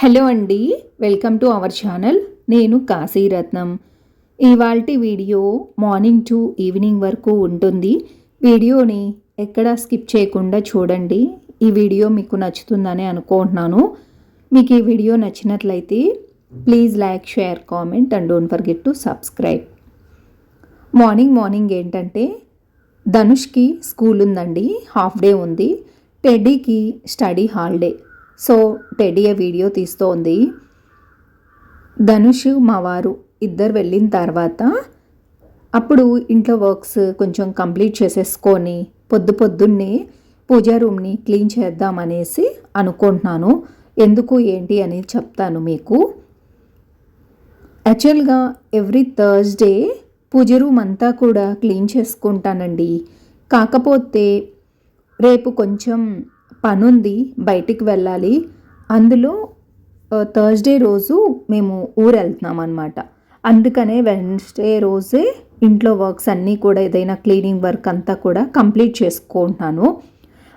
Hello అండి welcome to our channel. నేను కాశీరత్నం ఇవాల్టి వీడియో మార్నింగ్ టు ఈవినింగ్ వరకు ఉంటుంది. వీడియోని ఎక్కడా స్కిప్ చేయకుండా చూడండి. ఈ వీడియో మీకు నచ్చుతుందని అనుకుంటున్నాను. మీకు ఈ వీడియో నచ్చినట్లయితే please like share comment and don't forget to subscribe. Morning morning ఏంటంటే ధనుష్కి స్కూల్ ఉందండి హాఫ్ డే ఉంది. టెడ్డీకి స్టడీ హాలిడే. సో టెడీయే వీడియో తీస్తోంది. ధనుష్ మా వారు ఇద్దరు వెళ్ళిన తర్వాత అప్పుడు ఇంట్లో వర్క్స్ కొంచెం కంప్లీట్ చేసేసుకొని పొద్దు పొద్దున్నే పూజా రూమ్ని క్లీన్ చేద్దామనేసి అనుకుంటున్నాను. ఎందుకు ఏంటి అనేది చెప్తాను మీకు. యాక్చువల్గా ఎవ్రీ థర్స్డే పూజ రూమ్ అంతా కూడా క్లీన్ చేసుకుంటానండి. కాకపోతే రేపు కొంచెం పనుంది బయటికి వెళ్ళాలి. అందులో థర్స్డే రోజు మేము ఊరు వెళ్తున్నాం అనమాట అందుకనే వెన్స్డే రోజే ఇంట్లో వర్క్స్ అన్నీ కూడా ఏదైనా క్లీనింగ్ వర్క్ అంతా కూడా కంప్లీట్ చేసుకుంటున్నాను.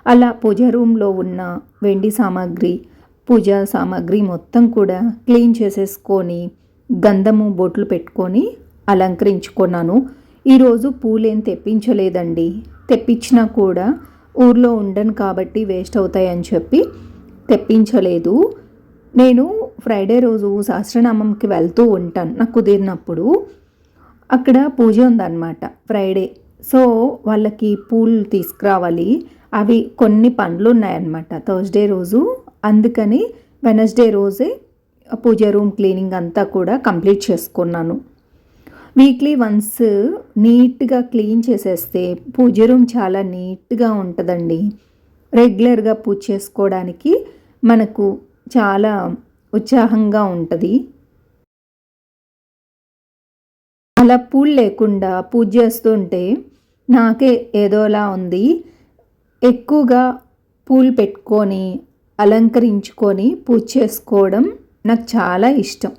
అలా పూజ రూమ్లో ఉన్న వెండి సామాగ్రి పూజా సామాగ్రి మొత్తం కూడా క్లీన్ చేసేసుకొని గంధము బొట్లు పెట్టుకొని అలంకరించుకున్నాను. ఈరోజు పూలేం తెప్పించలేదండి. తెప్పించినా కూడా ఊర్లో ఉండను కాబట్టి వేస్ట్ అవుతాయని చెప్పి తెప్పించలేదు. నేను ఫ్రైడే రోజు సహస్రనామంకి వెళ్తూ ఉంటాను నాకు కుదిరినప్పుడు. అక్కడ పూజ ఉందన్నమాట ఫ్రైడే. సో వాళ్ళకి పూలు తీసుకురావాలి. అవి కొన్ని పండ్లు ఉన్నాయన్నమాట థర్స్డే రోజు. అందుకని వెనస్డే రోజే పూజ రూమ్ క్లీనింగ్ అంతా కూడా కంప్లీట్ చేసుకున్నాను. వీక్లీ వన్స్ నీట్గా క్లీన్ చేసేస్తే పూజ రూమ్ చాలా నీట్గా ఉంటుందండి. రెగ్యులర్గా పూజ చేసుకోవడానికి మనకు చాలా ఉత్సాహంగా ఉంటుంది. అలా పూలు లేకుండా పూజ చేస్తుంటే నాకే ఏదోలా ఉంది. ఎక్కువగా పూలు పెట్టుకొని అలంకరించుకొని పూజ చేసుకోవడం నాకు చాలా ఇష్టం.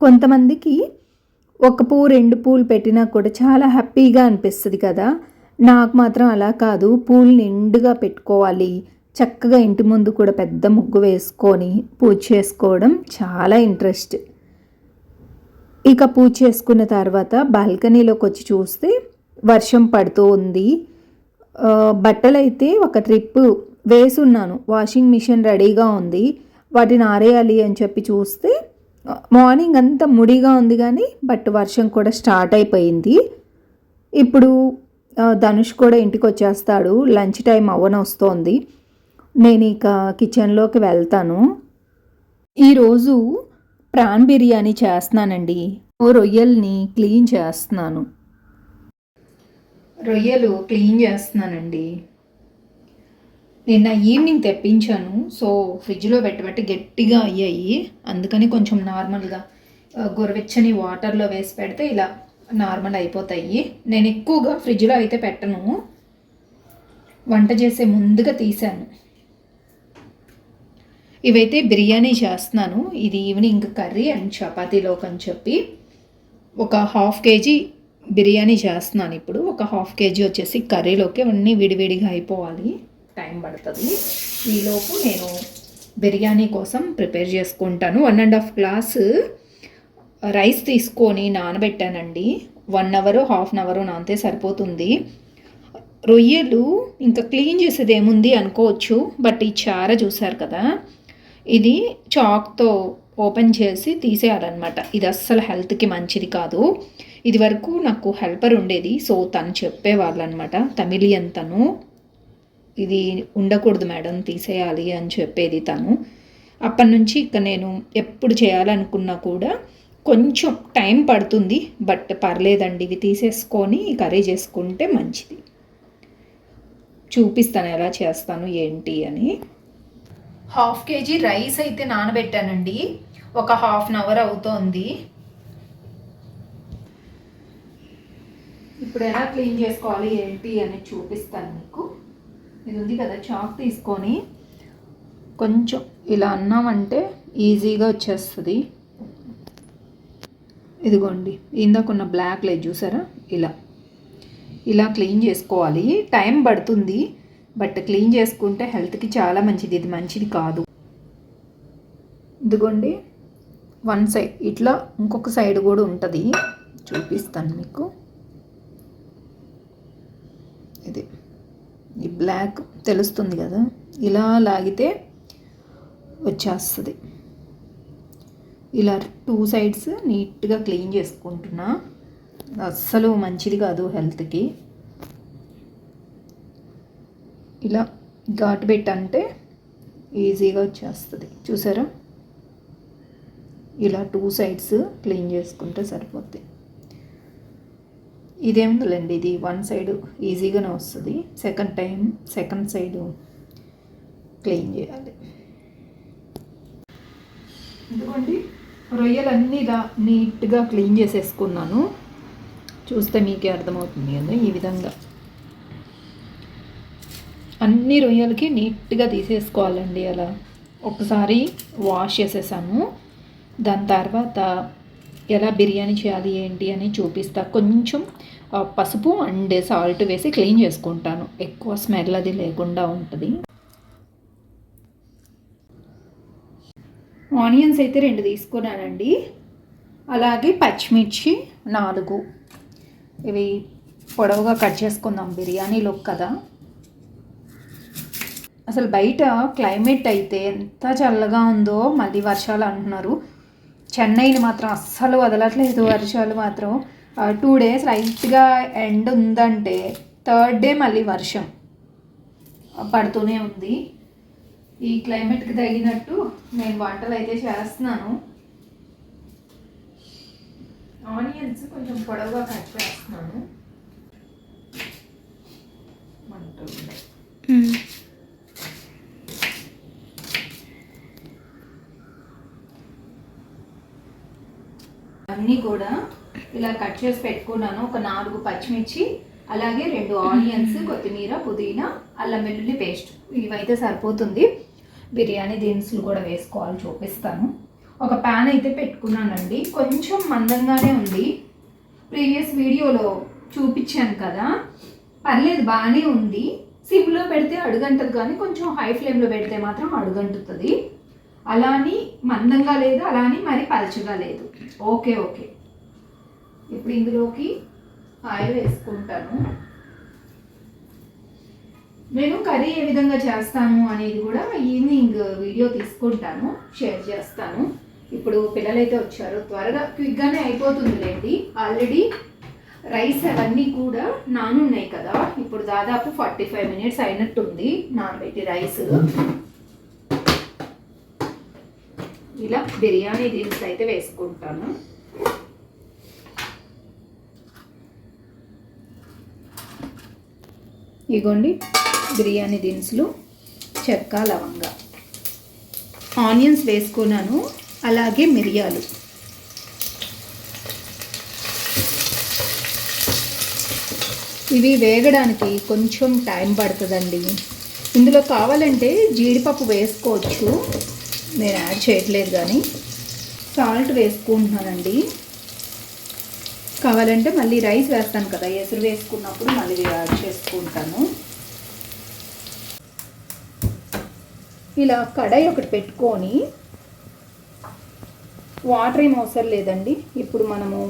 కొంతమందికి ఒక పువ్వు రెండు పూలు పెట్టినా కూడా చాలా హ్యాపీగా అనిపిస్తుంది కదా. నాకు మాత్రం అలా కాదు. పూలు నిండుగా పెట్టుకోవాలి. చక్కగా ఇంటి ముందు కూడా పెద్ద ముగ్గు వేసుకొని పూజ చేసుకోవడం చాలా ఇంట్రెస్ట్. ఇక పూజ చేసుకున్న తర్వాత బాల్కనీలోకి వచ్చి చూస్తే వర్షం పడుతూ ఉంది. బట్టలు అయితే ఒక ట్రిప్ వేసున్నాను. వాషింగ్ మిషన్ రెడీగా ఉంది. వాటిని ఆరేయాలి అని చెప్పి చూస్తే మార్నింగ్ అంతా ముడిగా ఉంది కానీ బట్ వర్షం కూడా స్టార్ట్ అయిపోయింది. ఇప్పుడు ధనుష్ కూడా ఇంటికి వచ్చేస్తాడు లంచ్ టైం అవ్వనొస్తోంది నేను ఇక కిచెన్లోకి వెళ్తాను. ఈరోజు ప్రాన్ బిర్యానీ చేస్తున్నానండి. ఓ రొయ్యల్ని క్లీన్ చేస్తున్నాను. రొయ్యలు క్లీన్ చేస్తున్నానండి. నిన్న ఈవినింగ్ తెప్పించాను. సో ఫ్రిడ్జ్లో పెట్టబట్టి గట్టిగా అయ్యాయి. అందుకని కొంచెం నార్మల్గా గొరవెచ్చని వాటర్లో వేసి పెడితే ఇలా నార్మల్ అయిపోతాయి. నేను ఎక్కువగా ఫ్రిడ్జ్లో అయితే పెట్టను. వంట చేసే ముందుగా తీసాను ఇవైతే బిర్యానీ చేస్తున్నాను. ఇది ఈవినింగ్ కర్రీ అండ్ చపాతీలోకి అని చెప్పి. ఒక హాఫ్ కేజీ బిర్యానీ చేస్తున్నాను ఇప్పుడు. ఒక హాఫ్ కేజీ వచ్చేసి కర్రీలోకి అన్నీ విడివిడిగా అయిపోవాలి. టైం పడుతుంది. ఈలోపు నేను బిర్యానీ కోసం ప్రిపేర్ చేసుకుంటాను. One and half glass rice తీసుకొని నానబెట్టానండి. One hour half an hour నానితే సరిపోతుంది. రొయ్యలు ఇంకా క్లీన్ చేసేది ఏముంది అనుకోవచ్చు బట్ ఈ చార చూసారు కదా ఇది చాక్తో ఓపెన్ చేసి తీసేయాలన్నమాట. ఇది అస్సలు హెల్త్కి మంచిది కాదు. ఇది వరకు నాకు హెల్పర్ ఉండేది సో తను చెప్పేవాళ్ళు అనమాట తమిళియన్ తను. ఇది ఉండకూడదు మేడం తీసేయాలి అని చెప్పేది తను. అప్పటి నుంచి ఇక నేను ఎప్పుడు చేయాలనుకున్నా కూడా కొంచెం టైం పడుతుంది బట్ పర్లేదండి. ఇవి తీసేసుకొని కర్రీ చేసుకుంటే మంచిది. చూపిస్తాను ఎలా చేస్తాను ఏంటి అని. హాఫ్ కేజీ రైస్ అయితే నానబెట్టానండి. ఒక హాఫ్ అన్ అవర్ అవుతోంది. ఇప్పుడు ఎలా క్లీన్ చేసుకోవాలి ఏంటి అని చూపిస్తాను మీకు. ఇది ఉంది కదా చాక్ తీసుకొని కొంచెం ఇలా అన్నామంటే ఈజీగా వచ్చేస్తుంది. ఇదిగోండి ఇందాకున్న బ్లాక్ లేదు చూసారా? ఇలా. ఇలా క్లీన్ చేసుకోవాలి. టైం పడుతుంది బట్ క్లీన్ చేసుకుంటే హెల్త్కి చాలా మంచిది. ఇది మంచిది కాదు. ఇదిగోండి వన్ సైడ్ ఇట్లా ఇంకొక సైడ్ కూడా ఉంటుంది. చూపిస్తాను మీకు ఇది ఈ బ్లాక్ తెలుస్తుంది కదా ఇలా లాగితే వచ్చేస్తుంది. ఇలా టూ సైడ్స్ నీట్గా క్లీన్ చేసుకుంటున్నా. అస్సలు మంచిది కాదు హెల్త్కి ఇలా ఘాటు పెట్టంటే ఈజీగా వచ్చేస్తుంది. చూసారా? ఇలా టూ సైడ్స్ క్లీన్ చేసుకుంటే సరిపోద్ది. ఇదేముందండి ఇది వన్ సైడ్ ఈజీగానే వస్తుంది. Second time second side clean చేయాలి. ఎందుకండి రొయ్యలన్నీ ఇలా నీట్గా క్లీన్ చేసేసుకున్నాను. చూస్తే మీకే అర్థమవుతుంది కదా ఈ విధంగా. అన్ని రొయ్యలకి నీట్గా తీసేసుకోవాలండి అలా. ఒకసారి వాష్ చేసేసాను. దాని తర్వాత ఎలా బిర్యానీ చేయాలి ఏంటి అని చూపిస్తా. కొంచెం పసుపు అండ్ సాల్ట్ వేసి క్లీన్ చేసుకుంటాను. ఎక్కువ స్మెల్ అది లేకుండా ఉంటుంది. ఆనియన్స్ అయితే రెండు తీసుకున్నానండి. అలాగే పచ్చిమిర్చి నాలుగు. ఇవి పొడవుగా కట్ చేసుకుందాం బిర్యానీలో కదా. అసలు బయట క్లైమేట్ అయితే ఎంత చల్లగా ఉందో మళ్ళీ వర్షాలు అంటున్నారు. చెన్నైని మాత్రం అస్సలు వదలట్లేదు వర్షాలు మాత్రం. టూ డేస్ లైట్గా ఎండ్ ఉందంటే థర్డ్ డే మళ్ళీ వర్షం. పడుతూనే ఉంది. ఈ క్లైమేట్కి తగినట్టు నేను వంటలు అయితే చేస్తున్నాను. ఆనియన్స్ కొంచెం పొడవుగా కట్ చేస్తున్నాను. అన్నీ కూడా ఇలా కట్ చేసి పెట్టుకున్నాను. ఒక నాలుగు పచ్చిమిర్చి అలాగే రెండు ఆనియన్స్ కొత్తిమీర పుదీనా అల్లం వెల్లుల్లి పేస్ట్. ఇవైతే సరిపోతుంది. బిర్యానీ దినుసులు కూడా వేసుకోవాలి చూపిస్తాను. ఒక ప్యాన్ అయితే పెట్టుకున్నానండి. కొంచెం మందంగానే ఉంది. ప్రీవియస్ వీడియోలో చూపించాను కదా. పర్లేదు బాగానే ఉంది. సిమ్లో పెడితే అడుగంటది కానీ కొంచెం హై ఫ్లేమ్లో పెడితే మాత్రం అడుగంటుతుంది. అలా అని మందంగా లేదు అలా అని మరి పలచగా లేదు. Okay okay. ఇప్పుడు ఇందులోకి ఆయిల్ వేసుకుంటాను. నేను కర్రీ ఏ విధంగా చేస్తాను అనేది కూడా ఈవినింగ్ వీడియో తీసుకుంటాను షేర్ చేస్తాను. ఇప్పుడు పిల్లలైతే వచ్చారు త్వరగా క్విక్గానే అయిపోతుందిలేండి. ఆల్రెడీ రైస్ అవన్నీ కూడా నానున్నాయి కదా. ఇప్పుడు దాదాపు ఫార్టీ ఫైవ్ మినిట్స్ అయినట్టుంది నానబెట్టి రైస్. ఇలా బిర్యానీ దినుసులు అయితే వేసుకుంటాను. ఇగోండి బిర్యానీ దినుసులు చెక్క లవంగ. ఆనియన్స్ వేసుకున్నాను అలాగే మిరియాలు. ఇవి వేగడానికి కొంచెం టైం పడుతుందండి. ఇందులో కావాలంటే జీడిపప్పు వేసుకోవచ్చు. నేను యాడ్ చేయట్లేదు కానీ సాల్ట్ వేసుకుంటున్నానండి. కావాలంటే మళ్ళీ రైస్ వేస్తాను కదా ఎసురు వేసుకున్నప్పుడు మళ్ళీ యాడ్ చేసుకుంటాను. ఇలా కడాయి ఒకటి పెట్టుకొని వాటర్ ఏం అవసరం లేదండి. ఇప్పుడు మనము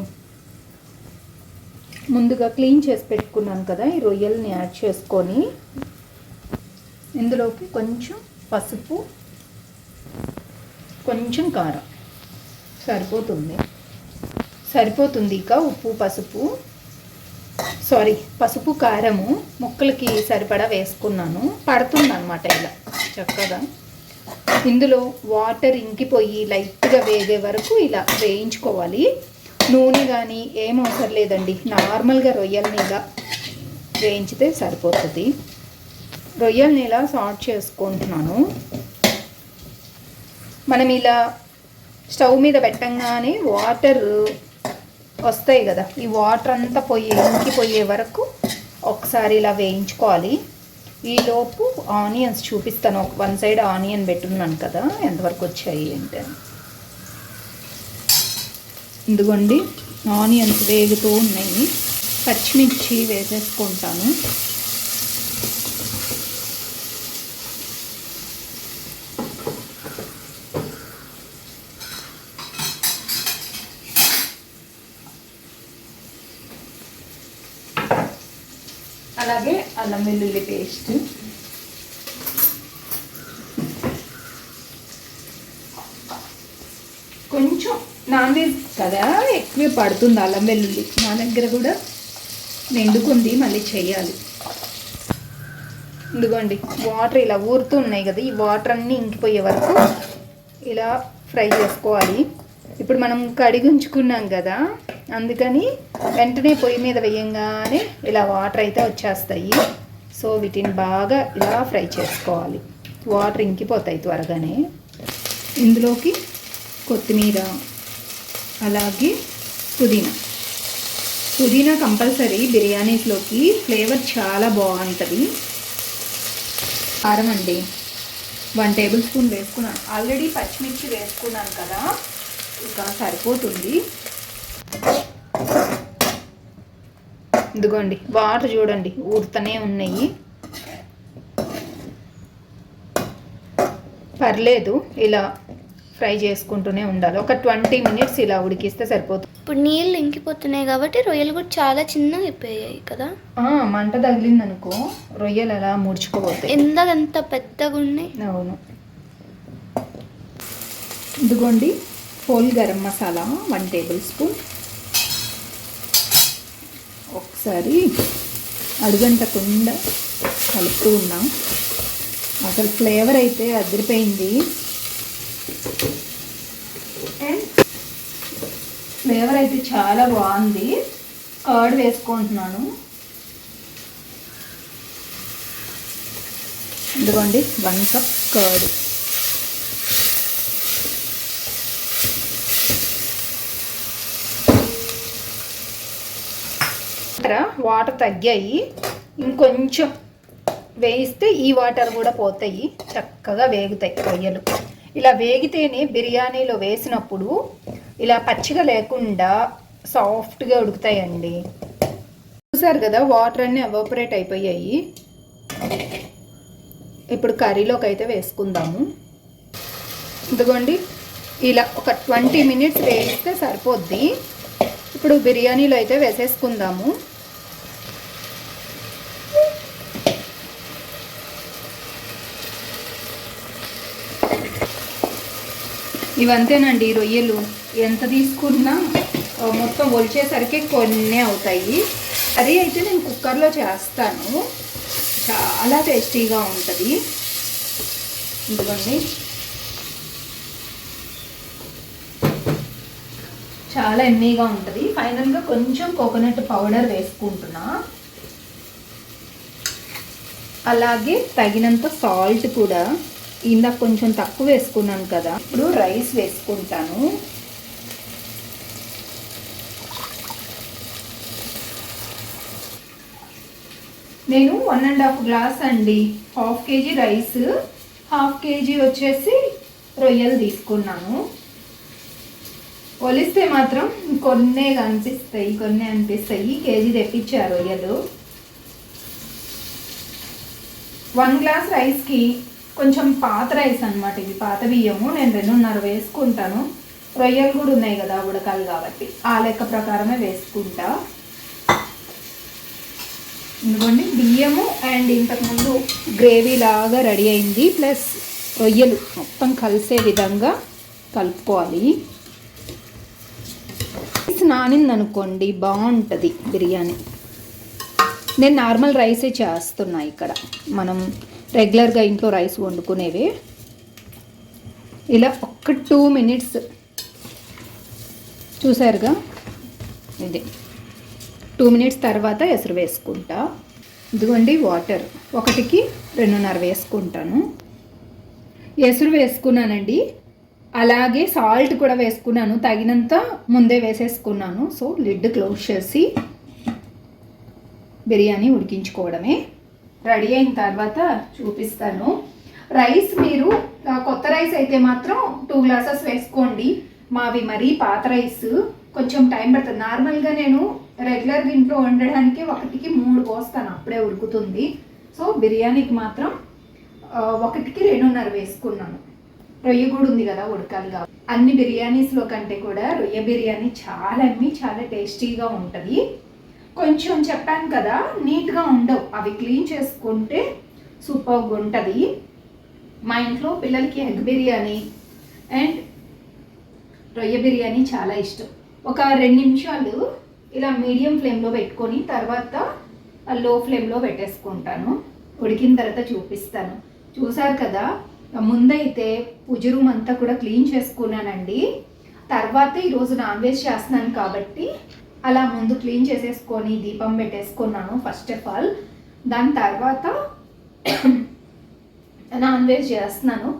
ముందుగా క్లీన్ చేసి పెట్టుకున్నాను కదా ఈ రొయ్యల్ని యాడ్ చేసుకొని ఇందులోకి కొంచెం పసుపు కొంచెం కారం. సరిపోతుంది. సరిపోతుంది ఇక ఉప్పు పసుపు. సారీ పసుపు కారము ముక్కలకి సరిపడా వేసుకున్నాను. పడుతుంది అనమాట ఇలా చక్కగా. ఇందులో వాటర్ ఇంకిపోయి లైట్గా వేగే వరకు ఇలా వేయించుకోవాలి. నూనె కానీ ఏం అవసరం లేదండి. నార్మల్గా రొయ్యల ఇలా వేయించితే సరిపోతుంది. రొయ్యల్ని ఇలా సార్ట్ చేసుకుంటున్నాను. మనం ఇలా స్టవ్ మీద పెట్టంగానే వాటర్ వస్తాయి కదా ఈ వాటర్ అంతా పోయి ఇంకిపోయే వరకు ఒకసారి ఇలా వేయించుకోవాలి. ఈలోపు ఆనియన్స్ చూపిస్తాను ఒక వన్ సైడ్ ఆనియన్ పెట్టున్నాను కదా ఎంతవరకు వచ్చాయి అంటే ఇదిగోండి ఆనియన్స్ వేగుతూ ఉన్నాయి. పచ్చిమిర్చి వేసేసుకుంటాను అలాగే అల్లం వెల్లుల్లి పేస్ట్. కొంచెం నాన్ వెజ్ కదా ఎక్కువ పడుతుంది అల్లం వెల్లుల్లి. నా దగ్గర కూడా నిండుకుంది మళ్ళీ చేయాలి. ఇదిగోండి వాటర్ ఇలా ఊరుతున్నాయి కదా ఈ వాటర్ అన్నీ ఇంకిపోయే వరకు ఇలా ఫ్రై చేసుకోవాలి. ఇప్పుడు మనం కడిగి ఉంచుకున్నాం కదా అందుకని వెంటనే పొయ్యి మీద వేయంగానే ఇలా వాటర్ అయితే వచ్చేస్తాయి. సో వీటిని బాగా ఇలా ఫ్రై చేసుకోవాలి. వాటర్ ఇంకిపోతాయి త్వరగానే. ఇందులోకి కొత్తిమీర అలాగే పుదీనా. పుదీనా కంపల్సరీ బిర్యానీస్లోకి ఫ్లేవర్ చాలా బాగుంటుంది. కారం అండి. వన్ టేబుల్ స్పూన్ వేసుకున్నాను. ఆల్రెడీ పచ్చిమిర్చి వేసుకున్నాను కదా. ఇక సరిపోతుంది. ఇదిగోండి వాటర్ చూడండి ఊరుతూనే ఉన్నాయి. పర్లేదు ఇలా ఫ్రై చేసుకుంటూనే ఉండాలి. ఒక ట్వంటీ మినిట్స్ ఇలా ఉడికిస్తే సరిపోతుంది. ఇప్పుడు నీళ్ళు ఇంకిపోతున్నాయి కాబట్టి రొయ్యలు కూడా చాలా చిన్నగా అయిపోయాయి కదా? మంట తగిలింది అనుకో రొయ్యలు అలా ముడుచుకోపోతాయి. ఎందాక ఎంత పెద్దగా ఉన్నాయి? అవును. ఇదిగోండి whole garam masala one tablespoon. ఒకసారి అడుగంటకుండా కలుపుతూ ఉన్నాం. అసలు ఫ్లేవర్ అయితే అదిరిపోయింది. ఫ్లేవర్ అయితే చాలా బాగుంది. కర్డ్ వేసుకుంటున్నాను. ఇదిగోండి వన్ కప్ కర్డ్. వాటర్ తగ్గాయి. ఇంకొంచెం వేయిస్తే ఈ వాటర్ కూడా పోతాయి. చక్కగా వేగుతాయి రొయ్యలు. ఇలా వేగితేనే బిర్యానీలో వేసినప్పుడు ఇలా పచ్చిగా లేకుండా సాఫ్ట్గా ఉడుకుతాయండి. చూసారు కదా వాటర్ అన్నీ ఎవాపరేట్ అయిపోయాయి. ఇప్పుడు కర్రీలోకి అయితే వేసుకుందాము. ఇదిగోండి ఇలా ఒక ట్వంటీ మినిట్స్ వేయిస్తే సరిపోద్ది. ఇప్పుడు బిర్యానీలో అయితే వేసేసుకుందాము. ఇవంతేనండి రొయ్యలు. ఎంత తీసుకున్నా మొత్తం ఒలిచేసరికి కొన్ని అవుతాయి. అది అయితే నేను కుక్కర్లో చేస్తాను. చాలా టేస్టీగా ఉంటుంది. ఇదిగోండి. చాలా ఎమ్మీగా ఉంటుంది. ఫైనల్గా కొంచెం కోకోనట్ పౌడర్ వేసుకుంటున్నా. అలాగే తగినంత సాల్ట్ కూడా. ఇందాక కొంచెం తక్కువ వేసుకున్నాను కదా. ఇప్పుడు రైస్ వేసుకుంటాను. నేను వన్ అండ్ హాఫ్ గ్లాస్ అండి. Half KG rice half KG వచ్చేసి రొయ్యలు తీసుకున్నాను. పోలిస్తే మాత్రం కొన్నే కనిపిస్తాయి కొన్ని అనిపిస్తాయి. కేజీ తెప్పించారు రొయ్యలు. వన్ గ్లాస్ రైస్కి కొంచెం పాత రైస్ అనమాట ఇది పాత బియ్యము. నేను రెండున్నర వేసుకుంటాను. రొయ్యలు కూడా ఉన్నాయి కదా ఉడకాలి కాబట్టి. ఆ లెక్క ప్రకారమే వేసుకుంటా. ఎందుకండి బియ్యము అండ్ ఇంతకుముందు గ్రేవీ లాగా రెడీ అయింది. ప్లస్ రొయ్యలు మొత్తం కలిసే విధంగా కలుపుకోవాలి. నానింది అనుకోండి బాగుంటుంది బిర్యానీ. నేను నార్మల్ రైసే చేస్తున్నా ఇక్కడ. మనం రెగ్యులర్గా ఇంట్లో రైస్ వండుకునేవి. ఇలా ఒక్క టూ మినిట్స్ చూసారుగా? ఇది. టూ మినిట్స్ తర్వాత ఎసురు వేసుకుంటా. ఇదిగోండి వాటర్. ఒకటికి రెండున్నర వేసుకుంటాను. ఎసురు వేసుకున్నానండి. అలాగే సాల్ట్ కూడా వేసుకున్నాను. తగినంత ముందే వేసేసుకున్నాను. సో లిడ్ క్లోజ్ చేసి బిర్యానీ ఉడికించుకోవడమే. రెడీ అయిన తర్వాత చూపిస్తాను. రైస్ మీరు కొత్త రైస్ అయితే మాత్రం టూ గ్లాసెస్ వేసుకోండి. మావి మరీ పాత రైస్. కొంచెం టైం పడుతుంది. నార్మల్గా నేను రెగ్యులర్ ఇంట్లో వండడానికి ఒకటికి మూడు పోస్తాను. అప్పుడే ఉడుకుతుంది. సో బిర్యానీకి మాత్రం ఒకటికి రెండున్నర వేసుకున్నాను. రొయ్య కూడా ఉంది కదా ఉడకాలి కాబట్టి అన్ని బిర్యానీస్లో కంటే కూడా రొయ్య బిర్యానీ చాలా అమ్మి చాలా టేస్టీగా ఉంటుంది. కొంచెం చెప్పాను కదా నీట్గా ఉండవు. అవి క్లీన్ చేసుకుంటే సూపర్గా ఉంటుంది మా ఇంట్లో పిల్లలకి ఎగ్ బిర్యానీ అండ్ రొయ్య బిర్యానీ చాలా ఇష్టం. ఒక రెండు నిమిషాలు ఇలా మీడియం ఫ్లేమ్లో పెట్టుకొని తర్వాత లో ఫ్లేమ్లో పెట్టేసుకుంటాను. ఉడికిన తర్వాత చూపిస్తాను. చూసారు కదా ముందైతే పూజ రూమ్ అంతా కూడా క్లీన్ చేసుకున్నానండి. తర్వాత ఈరోజు నాన్ వెజ్ చేస్తున్నాను కాబట్టి అలా ముందు క్లీన్ చేసేసుకొని దీపం పెట్టేసుకున్నాను ఫస్ట్ ఆఫ్ ఆల్ దాని తర్వాత నాన్ వెజ్ చేస్తున్నాను.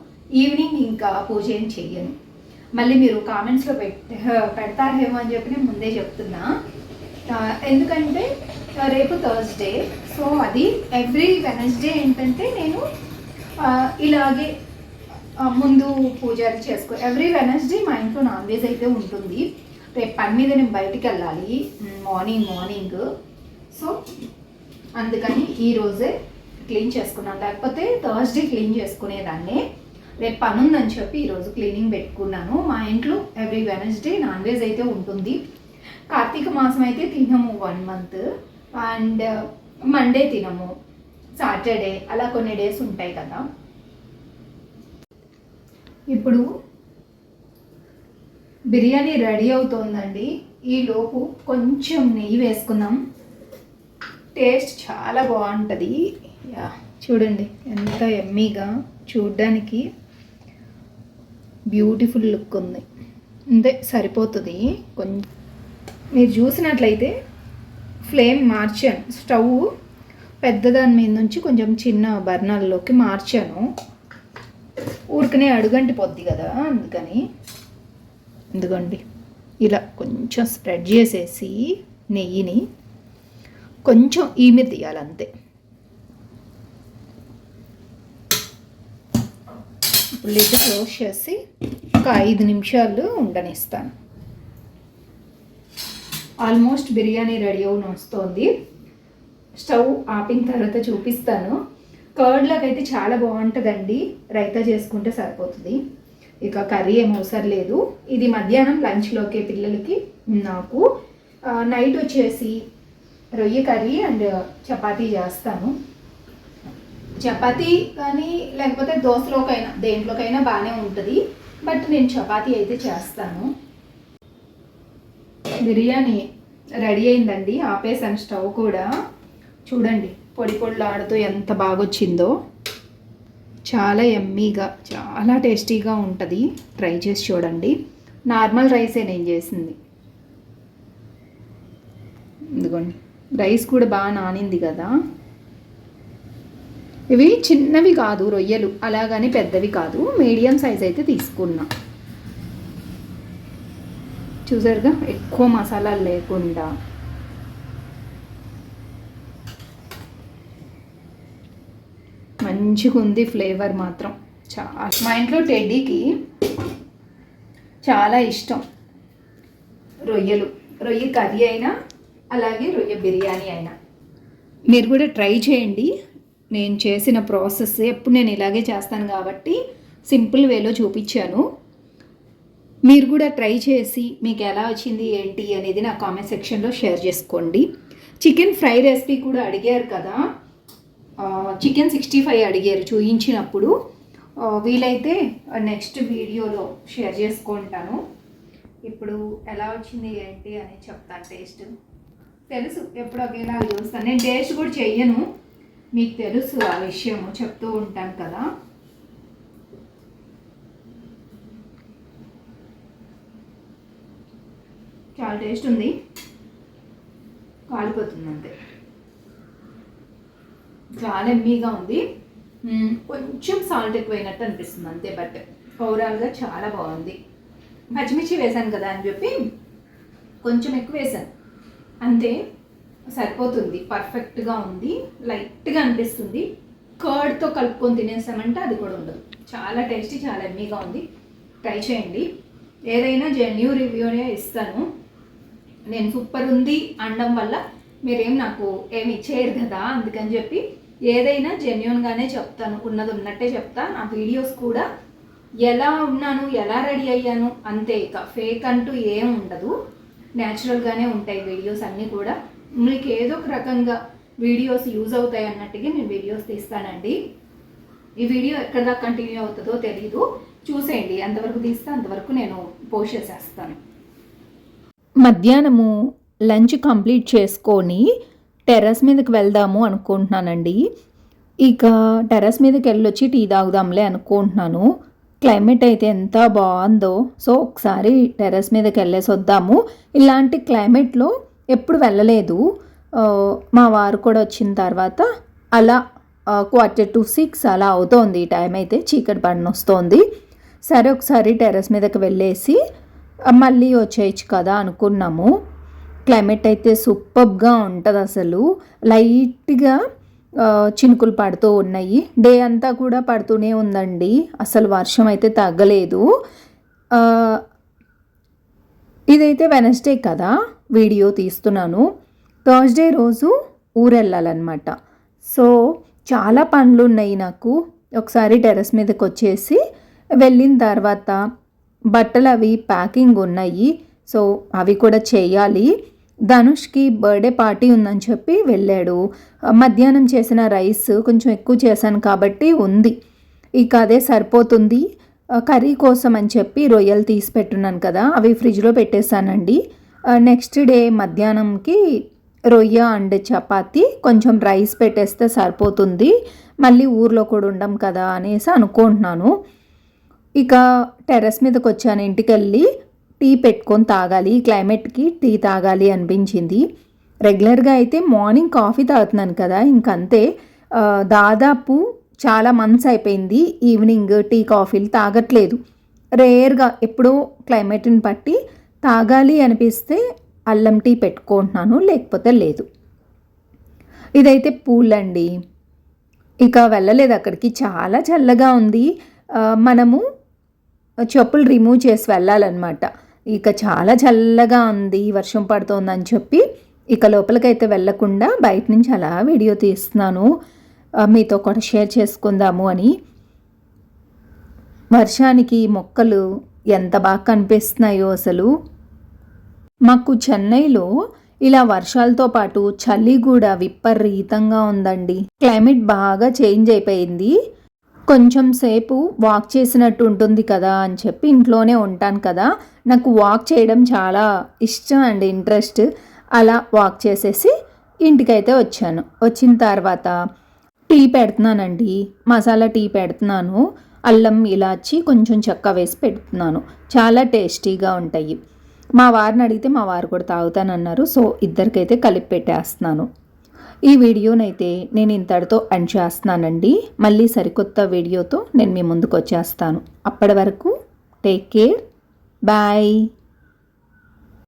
ఈవినింగ్ ఇంకా పూజ ఏం చెయ్యను. మళ్ళీ మీరు కామెంట్స్లో పెట్ పెడతారేమో అని చెప్పి నేను ముందే చెప్తున్నా. ఎందుకంటే రేపు థర్స్డే సో అది ఎవ్రీ వెనస్డే ఏంటంటే నేను ఇలాగే ముందు పూజలు చేసుకో ఎవ్రీ వెనస్డే మా ఇంట్లో నాన్ వెజ్ అయితే ఉంటుంది. రేపు పని మీద నేను బయటికి వెళ్ళాలి. మార్నింగ్ మార్నింగ్ సో అందుకని ఈరోజే క్లీన్ చేసుకున్నాను. లేకపోతే థర్స్డే క్లీన్ చేసుకునేదాన్ని. రేపు పని ఉందని చెప్పి ఈరోజు క్లీనింగ్ పెట్టుకున్నాను. మా ఇంట్లో ఎవ్రీ వెనస్డే నాన్ వెజ్ అయితే ఉంటుంది. కార్తీక మాసం అయితే తినము one month and uh, Monday తినము. సాటర్డే అలా కొన్ని డేస్ ఉంటాయి కదా. ఇప్పుడు బిర్యానీ రెడీ అవుతోందండి. ఈలోపు కొంచెం నెయ్యి వేసుకుందాం. టేస్ట్ చాలా బాగుంటుంది. యా చూడండి ఎంత ఎమ్మీగా చూడ్డానికి బ్యూటిఫుల్ లుక్ ఉంది. అంతే సరిపోతుంది. కొంచెం మీరు చూసినట్లయితే ఫ్లేమ్ మార్చాను. స్టవ్ పెద్దదాని మీద నుంచి కొంచెం చిన్న బర్నర్లోకి మార్చాను. ఊరికనే అడుగంటి పొద్ది కదా అందుకని. ఎందుకండి? ఇలా కొంచెం స్ప్రెడ్ చేసేసి నెయ్యిని కొంచెం ఈమె తీయాలంతే. ఇప్పుడు లిడ్ క్లోజ్ చేసి ఒక ఐదు నిమిషాలు ఉండనిస్తాను. ఆల్మోస్ట్ బిర్యానీ రెడీ అవును వస్తుంది. స్టవ్ ఆపిన తర్వాత చూపిస్తాను. కర్డ్లోకి అయితే చాలా బాగుంటుందండి. రైతా చేసుకుంటే సరిపోతుంది. ఇక కర్రీ ఏం అవసరం లేదు. ఇది మధ్యాహ్నం లంచ్లోకి పిల్లలకి నాకు. నైట్ వచ్చేసి రొయ్య కర్రీ అండ్ చపాతీ చేస్తాను. చపాతీ కానీ లేకపోతే దోశలోకైనా దేంట్లోకైనా బాగానే ఉంటుంది. బట్ నేను చపాతీ అయితే చేస్తాను. బిర్యానీ రెడీ అయిందండి. ఆపేసాను స్టవ్ కూడా. చూడండి పొడి పొడిలాడుతూ ఎంత బాగొచ్చిందో. చాలా ఎమ్మీగా చాలా టేస్టీగా ఉంటుంది. ట్రై చేసి చూడండి. నార్మల్ రైసే నేను చేసింది. ఇదిగోండి. రైస్ కూడా బాగా నానింది కదా. ఇవి చిన్నవి కాదు రొయ్యలు. అలాగని పెద్దవి కాదు. మీడియం సైజ్ అయితే తీసుకున్నా. చూసారుగా? ఎక్కువ మసాలాలు లేకుండా. మంచిగా ఉంది ఫ్లేవర్ మాత్రం. చాలా మా ఇంట్లో టెడ్డీకి చాలా ఇష్టం. రొయ్యలు. రొయ్య కర్రీ అయినా అలాగే రొయ్య బిర్యానీ అయినా. మీరు కూడా ట్రై చేయండి. నేను చేసిన ప్రాసెస్ ఎప్పుడు నేను ఇలాగే చేస్తాను కాబట్టి సింపుల్ వేలో చూపించాను. మీరు కూడా ట్రై చేసి మీకు ఎలా వచ్చింది ఏంటి అనేది నా కామెంట్ సెక్షన్లో షేర్ చేసుకోండి. చికెన్ ఫ్రై రెసిపీ కూడా అడిగారు కదా. చికెన్ సిక్స్టీ ఫైవ్ అడిగారు చూయించినప్పుడు. వీలైతే నెక్స్ట్ వీడియోలో షేర్ చేసుకుంటాను. ఇప్పుడు ఎలా వచ్చింది ఏంటి అని చెప్తాను టేస్ట్ తెలుసు ఎప్పుడు ఒకేలా చూస్తాను నేను టేస్ట్ కూడా చెయ్యను. మీకు తెలుసు ఆ విషయము చెప్తూ ఉంటాను కదా. చాలా టేస్ట్ ఉంది. కాలిపోతుంది అంతే. చాలా ఎమ్మీగా ఉంది. కొంచెం సాల్ట్ ఎక్కువైనట్టు అనిపిస్తుంది అంతే బట్ ఓవరాల్గా చాలా బాగుంది. పచ్చిమిర్చి వేశాను కదా అని చెప్పి కొంచెం ఎక్కువ వేశాను అంతే సరిపోతుంది. పర్ఫెక్ట్గా ఉంది. లైట్గా అనిపిస్తుంది. కర్డ్తో కలుపుకొని తినేసామంటే అది కూడా ఉండదు. చాలా టేస్టీ చాలా ఎమ్మీగా ఉంది. ట్రై చేయండి. ఏదైనా జెన్యూ రివ్యూనే ఇస్తాను. నేను సూపర్ ఉంది అనడం వల్ల మీరేం నాకు ఏమి ఇచ్చేయరు కదా అందుకని చెప్పి ఏదైనా జెన్యున్గానే చెప్తాను ఉన్నది ఉన్నట్టే చెప్తా. నా వీడియోస్ కూడా ఎలా ఉన్నాను ఎలా రెడీ అయ్యాను అంతే ఇక. ఫేక్ అంటూ ఏం ఉండదు. న్యాచురల్గానే ఉంటాయి వీడియోస్ అన్నీ కూడా. మీకు ఏదో ఒక రకంగా వీడియోస్ యూజ్ అవుతాయి అన్నట్టుగా నేను వీడియోస్ తీస్తానండి. ఈ వీడియో ఎక్కడ దాకా కంటిన్యూ అవుతుందో తెలీదు. చూసేయండి. ఎంతవరకు తీస్తే అంతవరకు నేను పోస్ట్ చేసేస్తాను. మధ్యాహ్నము లంచ్ కంప్లీట్ చేసుకొని టెర్రస్ మీదకి వెళ్దాము అనుకుంటున్నానండి. ఇక టెర్రస్ మీదకి వెళ్ళొచ్చి టీ తాగుదాంలే అనుకుంటున్నాను. క్లైమేట్ అయితే ఎంత బాగుందో. సో ఒకసారి టెర్రస్ మీదకి వెళ్ళేసి వద్దాము. ఇలాంటి క్లైమేట్లో ఎప్పుడు వెళ్ళలేదు. మా వారు కూడా వచ్చిన తర్వాత అలా క్వార్టర్ టు సిక్స్ అలా అవుతోంది. ఈ టైం అయితే చీకటి పడిన వస్తోంది సరే ఒకసారి టెర్రస్ మీదకి వెళ్ళేసి మళ్ళీ వచ్చేయచ్చు కదా అనుకున్నాము. క్లైమేట్ అయితే సూపర్గా ఉంటుంది అసలు. లైట్గా చినుకులు పడుతూ ఉన్నాయి. డే అంతా కూడా పడుతూనే ఉందండి. అసలు వర్షం అయితే తగ్గలేదు. ఇదైతే వెనస్డే కదా వీడియో తీస్తున్నాను. థర్స్డే రోజు ఊరెళ్ళాలన్నమాట. సో చాలా పనులు ఉన్నాయి నాకు. ఒకసారి టెర్రస్ మీదకి వచ్చేసి వెళ్ళిన తర్వాత బట్టలు అవి ప్యాకింగ్ ఉన్నాయి. సో అవి కూడా చేయాలి. ధనుష్కి బర్త్డే పార్టీ ఉందని చెప్పి వెళ్ళాడు. మధ్యాహ్నం చేసిన రైస్ కొంచెం ఎక్కువ చేశాను కాబట్టి ఉంది. ఇక అదే సరిపోతుంది. కర్రీ కోసం అని చెప్పి రొయ్యలు తీసి పెట్టున్నాను కదా అవి ఫ్రిడ్జ్లో పెట్టేశానండి. నెక్స్ట్ డే మధ్యాహ్నంకి రొయ్య అండ్ చపాతి కొంచెం రైస్ పెట్టేస్తే సరిపోతుంది. మళ్ళీ ఊర్లో కూడా ఉండం కదా అనేసి అనుకుంటున్నాను. ఇక టెర్రస్ మీదకి వచ్చాను ఇంటికి వెళ్ళి టీ పెట్టుకొని తాగాలి ఈ క్లైమేట్కి టీ తాగాలి అనిపించింది. రెగ్యులర్గా అయితే మార్నింగ్ కాఫీ తాగుతున్నాను కదా ఇంకంతే. దాదాపు చాలా మంత్స్ అయిపోయింది ఈవినింగ్ టీ కాఫీలు తాగట్లేదు. రేర్గా ఎప్పుడో క్లైమేట్ని బట్టి తాగాలి అనిపిస్తే అల్లం టీ పెట్టుకుంటున్నాను లేకపోతే లేదు. ఇదైతే పూలండి. ఇక వెళ్ళలేదు అక్కడికి చాలా చల్లగా ఉంది. మనము చెప్పులు రిమూవ్ చేసి వెళ్ళాలన్నమాట. ఇక చాలా చల్లగా ఉంది వర్షం పడుతోందని చెప్పి ఇక లోపలికైతే వెళ్ళకుండా బయట నుంచి అలా వీడియో తీస్తున్నాను. మీతో కూడా షేర్ చేసుకుందాము అని. వర్షానికి మొక్కలు ఎంత బాగా కనిపిస్తున్నాయో అసలు. మాకు చెన్నైలో ఇలా వర్షాలతో పాటు చలి కూడా విపరీతంగా ఉందండి. క్లైమేట్ బాగా చేంజ్ అయిపోయింది. కొంచెం సేపు వాక్ చేసినట్టు ఉంటుంది కదా అని చెప్పి ఇంట్లోనే ఉంటాను కదా. నాకు వాక్ చేయడం చాలా ఇష్టం అండ్ ఇంట్రెస్ట్. అలా వాక్ చేసేసి ఇంటికైతే వచ్చాను. వచ్చిన తర్వాత టీ పెడుతున్నానండి. మసాలా టీ పెడుతున్నాను. అల్లం ఇలాచి కొంచెం చెక్క వేసి పెడుతున్నాను. చాలా టేస్టీగా ఉంటాయి. మా వారిని అడిగితే మా వారు కూడా తాగుతానన్నారు. సో ఇద్దరికైతే కలిపి పెట్టేస్తున్నాను. ఈ వీడియోనైతే నేను ఇంతటితో ఎండ్ చేస్తున్నానండి. మళ్ళీ సరికొత్త వీడియోతో నేను మీ ముందుకు వచ్చేస్తాను. అప్పటి వరకు టేక్ కేర్ బాయ్